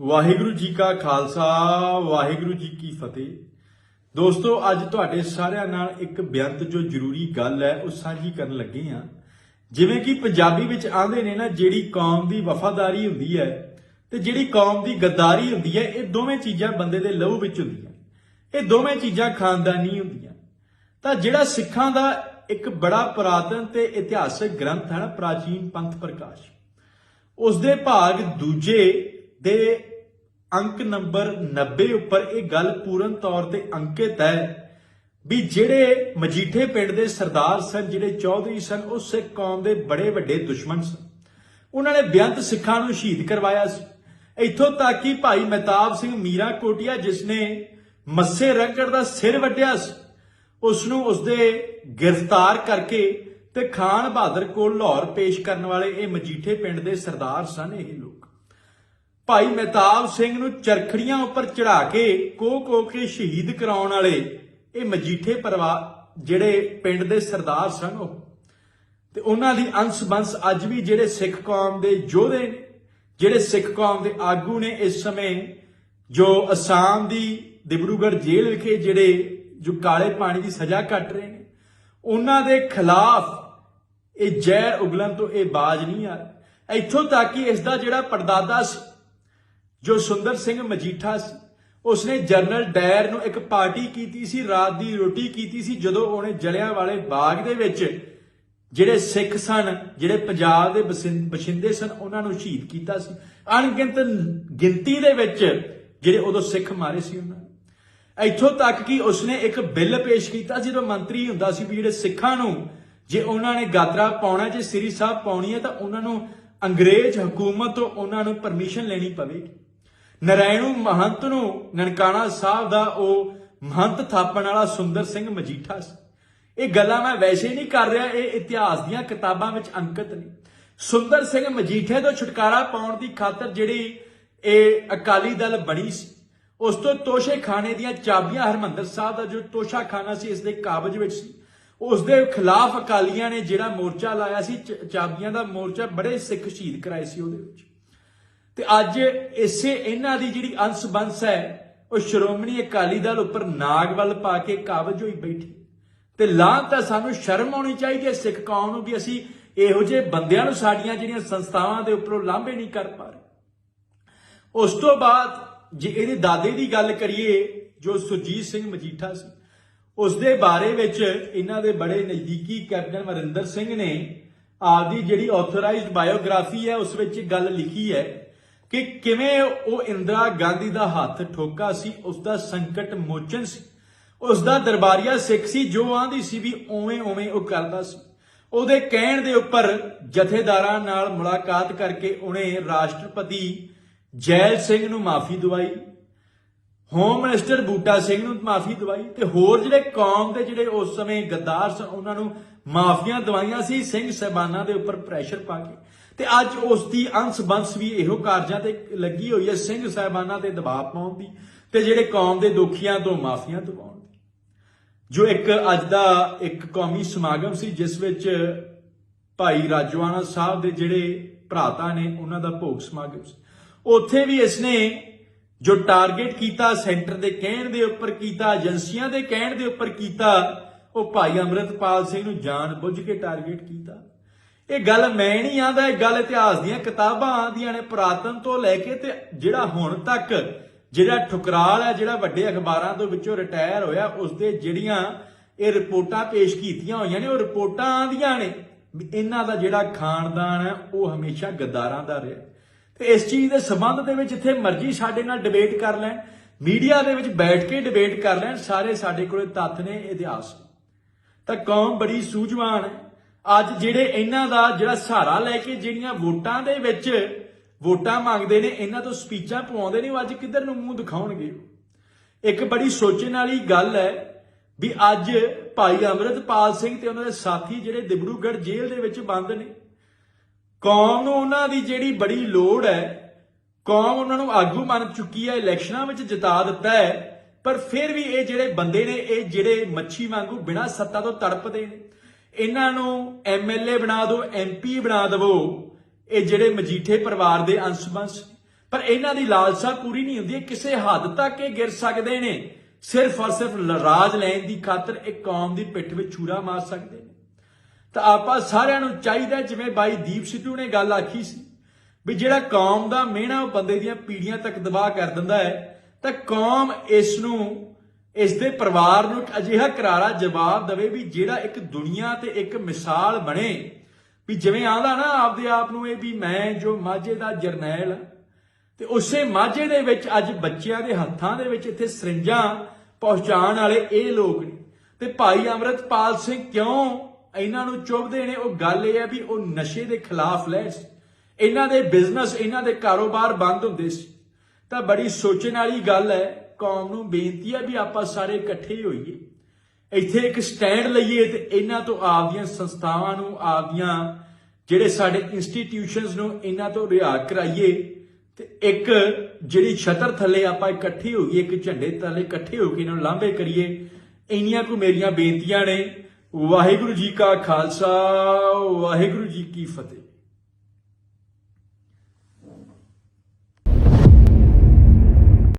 ਵਾਹਿਗੁਰੂ ਜੀ ਕਾ ਖਾਲਸਾ, ਵਾਹਿਗੁਰੂ ਜੀ ਕੀ ਫਤਿਹ। ਦੋਸਤੋ, ਅੱਜ ਤੁਹਾਡੇ ਸਾਰਿਆਂ ਨਾਲ ਇੱਕ ਬੇਅੰਤ ਜੋ ਜ਼ਰੂਰੀ ਗੱਲ ਹੈ, ਉਹ ਸਾਂਝੀ ਕਰਨ ਲੱਗੇ ਆ ਜਿਵੇਂ ਕਿ ਪੰਜਾਬੀ ਵਿੱਚ ਆਂਦੇ ਨੇ ਨਾ, ਜਿਹੜੀ ਕੌਮ ਦੀ ਵਫਾਦਾਰੀ ਹੁੰਦੀ ਹੈ ਤੇ ਜਿਹੜੀ ਕੌਮ ਦੀ ਗੱਦਾਰੀ ਹੁੰਦੀ ਹੈ, ਇਹ ਦੋਵੇਂ ਚੀਜ਼ਾਂ ਬੰਦੇ ਦੇ ਲਹੂ ਵਿੱਚ ਹੁੰਦੀਆਂ। ਇਹ ਦੋਵੇਂ ਚੀਜ਼ਾਂ ਖਾਨਦਾਨੀ ਹੁੰਦੀਆਂ। ਤਾਂ ਜਿਹੜਾ ਸਿੱਖਾਂ ਦਾ ਇੱਕ ਬੜਾ ਪੁਰਾਤਨ ਤੇ ਇਤਿਹਾਸਕ ਗ੍ਰੰਥ ਹੈ ਨਾ, ਪ੍ਰਾਚੀਨ ਪੰਥ ਪ੍ਰਕਾਸ਼ ਉਸ ਦੇ ਭਾਗ ਦੂਜੇ ਦੇ ਅੰਕ ਨੰਬਰ 90 ਉੱਪਰ ਇਹ ਗੱਲ ਪੂਰਨ ਤੌਰ ਤੇ ਅੰਕਿਤ ਹੈ ਵੀ ਜਿਹੜੇ ਮਜੀਠੇ ਪਿੰਡ ਦੇ ਸਰਦਾਰ ਸਨ, ਜਿਹੜੇ ਚੌਧਰੀ ਸਨ, ਉਹ ਸਿੱਖ ਕੌਮ ਦੇ ਬੜੇ ਵੱਡੇ ਦੁਸ਼ਮਣ ਸਨ। ਉਹਨਾਂ ਨੇ ਬੇਅੰਤ ਸਿੱਖਾਂ ਨੂੰ ਸ਼ਹੀਦ ਕਰਵਾਇਆ ਸੀ। ਇੱਥੋਂ ਤੱਕ ਕਿ ਭਾਈ ਮਹਿਤਾਬ ਸਿੰਘ ਮੀਰਾ ਕੋਟਿਆ ਜਿਸ ਨੇ ਮੱਸੇ ਰੰਗੜ ਦਾ ਸਿਰ ਵੱਢਿਆ ਸੀ, ਉਸ ਨੂੰ ਉਸਦੇ ਗ੍ਰਿਫਤਾਰ ਕਰਕੇ ਤੇ ਖਾਨ ਬਹਾਦਰ ਕੋਲ ਲਾਹੌਰ ਪੇਸ਼ ਕਰਨ ਵਾਲੇ ਇਹ ਮਜੀਠੇ ਪਿੰਡ ਦੇ ਸਰਦਾਰ ਸਨ ਇਹ ਲੋਕ। ਭਾਈ ਮਹਿਤਾਬ ਸਿੰਘ ਨੂੰ ਚਰਖੜੀਆਂ ਉੱਪਰ ਚੜਾ ਕੇ ਕੋ ਕੋ ਕੇ ਸ਼ਹੀਦ ਕਰਾਉਣ ਵਾਲੇ ਇਹ ਮਜੀਠੇ ਪਰਿਵਾਰ, ਜਿਹੜੇ ਪਿੰਡ ਦੇ ਸਰਦਾਰ ਸਨ ਉਹ। ਤੇ ਉਹਨਾਂ ਦੀ ਅੰਸ਼ ਬੰਸ ਅੱਜ ਵੀ ਜਿਹੜੇ ਸਿੱਖ ਕੌਮ ਦੇ ਯੋਧੇ ਨੇ, ਜਿਹੜੇ ਸਿੱਖ ਕੌਮ ਦੇ ਆਗੂ ਨੇ ਇਸ ਸਮੇਂ, ਜੋ ਅਸਾਮ ਦੀ ਦਿਬਰੂਗੜ੍ਹ ਜੇਲ੍ਹ ਵਿਖੇ ਜਿਹੜੇ ਜੋ ਕਾਲੇ ਪਾਣੀ ਦੀ ਸਜ਼ਾ ਕੱਟ ਰਹੇ ਨੇ, ਉਹਨਾਂ ਦੇ ਖਿਲਾਫ ਇਹ ਜ਼ਹਿਰ ਉਗਲਣ ਤੋਂ ਇਹ ਬਾਜ ਨਹੀਂ ਆ। ਇੱਥੋਂ ਤੱਕ ਕਿ ਇਸ ਦਾ ਜਿਹੜਾ ਪਰਦਾਦਾ ਸੀ ਜੋ ਸੁੰਦਰ ਸਿੰਘ ਮਜੀਠਾ ਸੀ, ਉਸਨੇ ਜਨਰਲ ਡਾਇਰ ਨੂੰ ਇੱਕ ਪਾਰਟੀ ਕੀਤੀ ਸੀ, ਰਾਤ ਦੀ ਰੋਟੀ ਕੀਤੀ ਸੀ, ਜਦੋਂ ਉਹਨੇ ਜਲਿਆਂ ਵਾਲੇ ਬਾਗ ਦੇ ਵਿੱਚ ਜਿਹੜੇ ਸਿੱਖ ਸਨ, ਜਿਹੜੇ ਪੰਜਾਬ ਦੇ ਬਸਿੰ- ਬਸ਼ਿੰਦੇ ਸਨ, ਉਹਨਾਂ ਨੂੰ ਸ਼ਹੀਦ ਕੀਤਾ ਸੀ। ਅਣਗਿਣਤ ਗਿਣਤੀ ਦੇ ਵਿੱਚ ਜਿਹੜੇ ਉਦੋਂ ਸਿੱਖ ਮਾਰੇ ਸੀ ਉਹਨਾਂ ਨੇ। ਇੱਥੋਂ ਤੱਕ ਕਿ ਉਸਨੇ ਇੱਕ ਬਿੱਲ ਪੇਸ਼ ਕੀਤਾ, ਜਦੋਂ ਮੰਤਰੀ ਹੁੰਦਾ ਸੀ ਵੀ ਜਿਹੜੇ ਸਿੱਖਾਂ ਨੂੰ ਜੇ ਉਹਨਾਂ ਨੇ ਗਾਤਰਾ ਪਾਉਣਾ, ਜੇ ਸ੍ਰੀ ਸਾਹਿਬ ਪਾਉਣੀ ਹੈ, ਤਾਂ ਉਹਨਾਂ ਨੂੰ ਅੰਗਰੇਜ਼ ਹਕੂਮਤ ਤੋਂ ਉਹਨਾਂ ਨੂੰ ਪਰਮਿਸ਼ਨ ਲੈਣੀ ਪਵੇਗੀ। ਨਰਾਇਣੂ ਮਹੰਤ ਨੂੰ ਨਨਕਾਣਾ ਸਾਹਿਬ ਦਾ ਉਹ ਮਹੰਤ ਥਾਪਣ ਵਾਲਾ ਸੁੰਦਰ ਸਿੰਘ ਮਜੀਠਾ ਸੀ। ਇਹ ਗੱਲਾਂ ਮੈਂ ਵੈਸੇ ਨਹੀਂ ਕਰ ਰਿਹਾ, ਇਹ ਇਤਿਹਾਸ ਦੀਆਂ ਕਿਤਾਬਾਂ ਵਿੱਚ ਅੰਕਿਤ ਨੇ। ਸੁੰਦਰ ਸਿੰਘ ਮਜੀਠੇ ਤੋਂ ਛੁਟਕਾਰਾ ਪਾਉਣ ਦੀ ਖਾਤਰ ਜਿਹੜੀ ਇਹ ਅਕਾਲੀ ਦਲ ਬਣੀ ਸੀ, ਉਸ ਤੋਂ ਤੋਸ਼ੇ ਖਾਨੇ ਦੀਆਂ ਚਾਬੀਆਂ ਹਰਮੰਦਰ ਸਾਹਿਬ ਦਾ ਜੋ ਤੋਸ਼ਾ ਖਾਨਾ ਸੀ, ਇਸ ਦੇ ਕਾਬਜ ਵਿੱਚ ਸੀ। ਉਸ ਦੇ ਖਿਲਾਫ ਅਕਾਲੀਆਂ ਨੇ ਜਿਹੜਾ ਮੋਰਚਾ ਲਾਇਆ ਸੀ ਚਾਬੀਆਂ ਦਾ ਮੋਰਚਾ ਬੜੇ ਸਿੱਖ ਸ਼ਹੀਦ ਕਰਾਏ ਸੀ ਉਹਦੇ ਵਿੱਚ। ਤੇ ਅੱਜ ਇਸੇ ਇਹਨਾਂ ਦੀ ਜਿਹੜੀ ਅੰਸ਼ ਬੰਸ ਹੈ, ਉਹ ਸ਼੍ਰੋਮਣੀ ਅਕਾਲੀ ਦਲ ਉੱਪਰ ਨਾਗ ਵੱਲ ਪਾ ਕੇ ਕਾਬਜ ਹੋਈ ਬੈਠੀ। ਤੇ ਲਾਂ ਤਾਂ ਸਾਨੂੰ ਸ਼ਰਮ ਆਉਣੀ ਚਾਹੀਦੀ ਹੈ ਸਿੱਖ ਕੌਮ ਨੂੰ ਵੀ ਅਸੀਂ ਇਹੋ ਜਿਹੇ ਬੰਦਿਆਂ ਨੂੰ ਸਾਡੀਆਂ ਜਿਹੜੀਆਂ ਸੰਸਥਾਵਾਂ ਦੇ ਉੱਪਰੋਂ ਲਾਂਭੇ ਨਹੀਂ ਕਰ ਪਾ ਰਹੇ। ਉਸ ਤੋਂ ਬਾਅਦ ਜੇ ਇਹਦੇ ਦਾਦੇ ਦੀ ਗੱਲ ਕਰੀਏ, ਜੋ ਸੁਰਜੀਤ ਸਿੰਘ ਮਜੀਠਾ ਸੀ, ਉਸ ਦੇ ਬਾਰੇ ਵਿੱਚ ਇਹਨਾਂ ਦੇ ਬੜੇ ਨਜ਼ਦੀਕੀ ਕੈਪਟਨ ਵਰਿੰਦਰ ਸਿੰਘ ਨੇ ਆਪਦੀ ਜਿਹੜੀ ਆਥੋਰਾਈਜ਼ਡ ਬਾਇਓਗ੍ਰਾਫੀ ਹੈ, ਉਸ ਵਿੱਚ ਗੱਲ ਲਿਖੀ ਹੈ। ਕਿ ਕਿਵੇਂ ਉਹ ਇੰਦਰਾ ਗਾਂਧੀ ਦਾ ਹੱਥ ਠੋਕਾ ਸੀ ਉਸ ਦਾ ਸੰਕਟ ਮੋਚਨ ਸੀ। ਉਸ ਦਾ ਦਰਬਾਰੀਆ ਸਿੱਖ ਸੀ, ਜੋ ਆਂਦੀ ਸੀ ਵੀ ਉਵੇਂ ਉਵੇਂ ਉਹ ਕਰਦਾ ਸੀ। ਉਹਦੇ ਕਹਿਣ ਦੇ ਉੱਪਰ ਜਥੇਦਾਰਾਂ ਨਾਲ ਮੁਲਾਕਾਤ ਕਰਕੇ ਉਹਨੇ ਰਾਸ਼ਟਰਪਤੀ ਜੈਲ ਸਿੰਘ ਨੂੰ ਮਾਫੀ ਦਵਾਈ, ਹੋਮ ਮਿਨਿਸਟਰ ਬੂਟਾ ਸਿੰਘ ਨੂੰ ਮਾਫੀ ਦਵਾਈ ਤੇ ਹੋਰ ਜਿਹੜੇ ਕੌਮ ਦੇ ਜਿਹੜੇ ਉਸ ਸਮੇਂ ਗੱਦਾਰ ਸਨ, ਉਹਨਾਂ ਨੂੰ ਮਾਫੀਆਂ ਦਵਾਈਆਂ ਸੀ, ਸਿੰਘ ਸਹਿਬਾਨਾਂ ਦੇ ਉੱਪਰ ਪ੍ਰੈਸ਼ਰ ਪਾ ਕੇ। ਤੇ ਅੱਜ ਉਸ ਦੀ ਅੰਸ਼ ਬੰਸ ਵੀ ਇਹੋ ਕਾਰਜਾਂ ਤੇ ਲੱਗੀ ਹੋਈ ਹੈ, ਸਿੰਘ ਸਾਹਿਬਾਨਾਂ ਤੇ ਦਬਾਅ ਪਾਉਣ ਦੀ ਤੇ ਜਿਹੜੇ ਕੌਮ ਦੇ ਦੁਖੀਆਂ ਤੋਂ ਮਾਫੀਆਂ ਦਿਵਾਉਣ ਦੀ। ਜੋ ਇੱਕ ਅੱਜ ਦਾ ਇੱਕ ਕੌਮੀ ਸਮਾਗਮ ਸੀ, ਜਿਸ ਵਿੱਚ ਭਾਈ ਰਾਜਵਾਨਾ ਸਾਹਿਬ ਦੇ ਜਿਹੜੇ ਭਰਾਤਾ ਨੇ, ਉਹਨਾਂ ਦਾ ਭੋਗ ਸਮਾਗਮ ਸੀ। ਉੱਥੇ ਵੀ ਇਸਨੇ ਜੋ ਟਾਰਗੇਟ ਕੀਤਾ, ਸੈਂਟਰ ਦੇ ਕਹਿਣ ਦੇ ਉੱਪਰ ਕੀਤਾ, ਏਜੰਸੀਆਂ ਦੇ ਕਹਿਣ ਦੇ ਉੱਪਰ ਕੀਤਾ, ਉਹ ਭਾਈ ਅਮਰਿਤਪਾਲ ਸਿੰਘ ਨੂੰ ਜਾਣ ਬੁੱਝ ਕੇ ਟਾਰਗੇਟ ਕੀਤਾ। ਇਹ ਗੱਲ ਮੈਂ ਨਹੀਂ ਆਂਦਾ, ਇਹ ਗੱਲ ਇਤਿਹਾਸ ਦੀਆਂ ਕਿਤਾਬਾਂ ਆਂਦੀਆਂ ਨੇ ਪੁਰਾਤਨ ਤੋਂ ਲੈ ਕੇ ਤੇ ਜਿਹੜਾ ਹੁਣ ਤੱਕ ਜਿਹੜਾ ਠੁਕਰਾਲ ਹੈ, ਜਿਹੜਾ ਵੱਡੇ ਅਖਬਾਰਾਂ ਤੋਂ ਵਿੱਚੋਂ ਰਿਟਾਇਰ ਹੋਇਆ ਉਸ ਦੇ ਜਿਹੜੀਆਂ ਇਹ ਰਿਪੋਰਟਾਂ ਪੇਸ਼ ਕੀਤੀਆਂ ਹੋਈਆਂ ਨੇ, ਉਹ ਰਿਪੋਰਟਾਂ ਆਂਦੀਆਂ ਨੇ। ਵੀ ਇਹਨਾਂ ਦਾ ਜਿਹੜਾ ਖਾਨਦਾਨ ਹੈ, ਉਹ ਹਮੇਸ਼ਾ ਗੱਦਾਰਾਂ ਦਾ ਰਿਹਾ। ਤੇ ਇਸ ਚੀਜ਼ ਦੇ ਸੰਬੰਧ ਦੇ ਵਿੱਚ ਜਿੱਥੇ ਮਰਜ਼ੀ ਸਾਡੇ ਨਾਲ ਡਿਬੇਟ ਕਰ ਲੈਣ, ਮੀਡੀਆ ਦੇ ਵਿੱਚ ਬੈਠ ਕੇ ਡਿਬੇਟ ਕਰ ਲੈਣ, ਸਾਰੇ ਸਾਡੇ ਕੋਲੇ ਤੱਥ ਨੇ, ਇਤਿਹਾਸ। ਤਾਂ ਕੌਮ ਬੜੀ ਸੂਝਵਾਨ ਹੈ। ਅੱਜ ਜਿਹੜੇ ਇਹਨਾਂ ਦਾ ਜਿਹੜਾ ਸਹਾਰਾ ਲੈ ਕੇ ਜਿਹੜੀਆਂ ਵੋਟਾਂ ਦੇ ਵਿੱਚ ਵੋਟਾਂ ਮੰਗਦੇ ਨੇ, ਇਹਨਾਂ ਤੋਂ ਸਪੀਚਾਂ ਪਵਾਉਂਦੇ ਨੇ, ਉਹ ਅੱਜ ਕਿੱਧਰ ਨੂੰ ਮੂੰਹ ਦਿਖਾਉਣਗੇ? ਇੱਕ ਬੜੀ ਸੋਚਣ ਵਾਲੀ ਗੱਲ ਹੈ ਵੀ ਅੱਜ ਭਾਈ ਅਮਰਿਤਪਾਲ ਸਿੰਘ ਤੇ ਉਹਨਾਂ ਦੇ ਸਾਥੀ ਜਿਹੜੇ ਦਿਬਰੂਗੜ੍ਹ ਜੇਲ੍ਹ ਦੇ ਵਿੱਚ ਬੰਦ ਨੇ। ਕੌਮ ਨੂੰ ਉਹਨਾਂ ਦੀ ਜਿਹੜੀ ਬੜੀ ਲੋੜ ਹੈ, ਕੌਮ ਉਹਨਾਂ ਨੂੰ ਆਗੂ ਮੰਨ ਚੁੱਕੀ ਹੈ, ਇਲੈਕਸ਼ਨਾਂ ਵਿੱਚ ਜਿਤਾ ਦਿੱਤਾ ਹੈ, ਪਰ ਫਿਰ ਵੀ ਇਹ ਜਿਹੜੇ ਬੰਦੇ ਨੇ, ਇਹ ਜਿਹੜੇ ਮੱਛੀ ਵਾਂਗੂ ਬਿਨਾਂ ਸੱਤਾ ਤੋਂ ਤੜਪਦੇ ਨੇ। ਇਹਨਾਂ ਨੂੰ ਐਮਐਲਏ ਬਣਾ ਦਿਓ ਐਮਪੀ ਬਣਾ ਦਿਵੋ। ਇਹ ਜਿਹੜੇ ਮਜੀਠੇ ਪਰਿਵਾਰ ਦੇ ਅੰਸ਼ ਬੰਸ ਪਰ ਇਹਨਾਂ ਦੀ ਲਾਲਸਾ ਪੂਰੀ ਨਹੀਂ ਹੁੰਦੀ ਕਿਸੇ ਹੱਦ ਤੱਕ ਇਹ ਗਿਰ ਸਕਦੇ ਨੇ। ਸਿਰਫ ਔਰ ਸਿਰਫ ਰਾਜ ਲੈਣ ਦੀ ਖਾਤਰ ਇੱਕ ਕੌਮ ਦੀ ਪਿੱਠ ਵਿੱਚ ਛੂਰਾ ਮਾਰ ਸਕਦੇ ਨੇ। ਤਾਂ ਆਪਾਂ ਸਾਰਿਆਂ ਨੂੰ ਚਾਹੀਦਾ ਜਿਵੇਂ ਬਾਈ ਦੀਪ ਸਿੱਧੂ ਨੇ ਗੱਲ ਆਖੀ ਸੀ, ਵੀ ਜਿਹੜਾ ਕੌਮ ਦਾ ਮਿਹਣਾ ਉਹ ਬੰਦੇ ਦੀਆਂ ਪੀੜੀਆਂ ਤੱਕ ਦਬਾਅ ਕਰ ਦਿੰਦਾ ਹੈ, ਤਾਂ ਕੌਮ ਇਸ ਨੂੰ ਇਸ ਦੇ ਪਰਿਵਾਰ ਨੂੰ ਇੱਕ ਅਜਿਹਾ ਕਰਾਰਾ ਜਵਾਬ ਦੇਵੇ ਵੀ ਜਿਹੜਾ ਇੱਕ ਦੁਨੀਆ ਤੇ ਇੱਕ ਮਿਸਾਲ ਬਣੇ। ਵੀ ਜਿਵੇਂ ਆਂਦਾ ਨਾ ਆਪਦੇ ਆਪ ਨੂੰ ਇਹ ਵੀ ਮੈਂ ਜੋ ਮਾਝੇ ਦਾ ਜਰਨੈਲ ਹਾਂ ਤੇ ਉਸੇ ਮਾਝੇ ਦੇ ਵਿੱਚ ਅੱਜ ਬੱਚਿਆਂ ਦੇ ਹੱਥਾਂ ਦੇ ਵਿੱਚ ਇੱਥੇ ਸਰਿੰਜਾਂ ਪਹੁੰਚਾਉਣ ਵਾਲੇ ਇਹ ਲੋਕ ਨੇ। ਤੇ ਭਾਈ ਅਮਰਤਪਾਲ ਸਿੰਘ ਕਿਉਂ ਇਹਨਾਂ ਨੂੰ ਚੁੱਭਦੇ ਨੇ? ਉਹ ਗੱਲ ਇਹ ਹੈ ਵੀ ਉਹ ਨਸ਼ੇ ਦੇ ਖਿਲਾਫ ਲਹਿਰ ਸੀ। ਇਹਨਾਂ ਦੇ ਬਿਜ਼ਨਸ ਇਹਨਾਂ ਦੇ ਕਾਰੋਬਾਰ ਬੰਦ ਹੁੰਦੇ ਸੀ। ਤਾਂ ਬੜੀ ਸੋਚਣ ਵਾਲੀ ਗੱਲ ਹੈ ਕੌਮ ਨੂੰ ਬੇਨਤੀ ਹੈ ਵੀ ਆਪਾਂ ਸਾਰੇ ਇਕੱਠੇ ਹੋਈਏ। ਇੱਥੇ ਇੱਕ ਸਟੈਂਡ ਲਈਏ ਤੇ ਇਹਨਾਂ ਤੋਂ ਆਪਦੀਆਂ ਸੰਸਥਾਵਾਂ ਨੂੰ, ਆਪਦੀਆਂ ਜਿਹੜੇ ਸਾਡੇ ਇੰਸਟੀਟਿਊਸ਼ਨਸ ਨੂੰ ਇਹਨਾਂ ਤੋਂ ਰਿਹਾ ਕਰਾਈਏ ਤੇ ਇੱਕ ਜਿਹੜੀ ਛਤਰ ਥੱਲੇ ਆਪਾਂ ਇਕੱਠੇ ਹੋਈਏ ਇੱਕ ਝੰਡੇ ਥੱਲੇ ਇਕੱਠੇ ਹੋ ਕੇ ਇਹਨਾਂ ਨੂੰ ਲਾਂਭੇ ਕਰੀਏ, ਇੰਨੀਆਂ ਕੁ ਮੇਰੀਆਂ ਬੇਨਤੀਆਂ ਨੇ। ਵਾਹਿਗੁਰੂ ਜੀ ਕਾ ਖਾਲਸਾ, ਵਾਹਿਗੁਰੂ ਜੀ ਕੀ ਫਤਿਹ।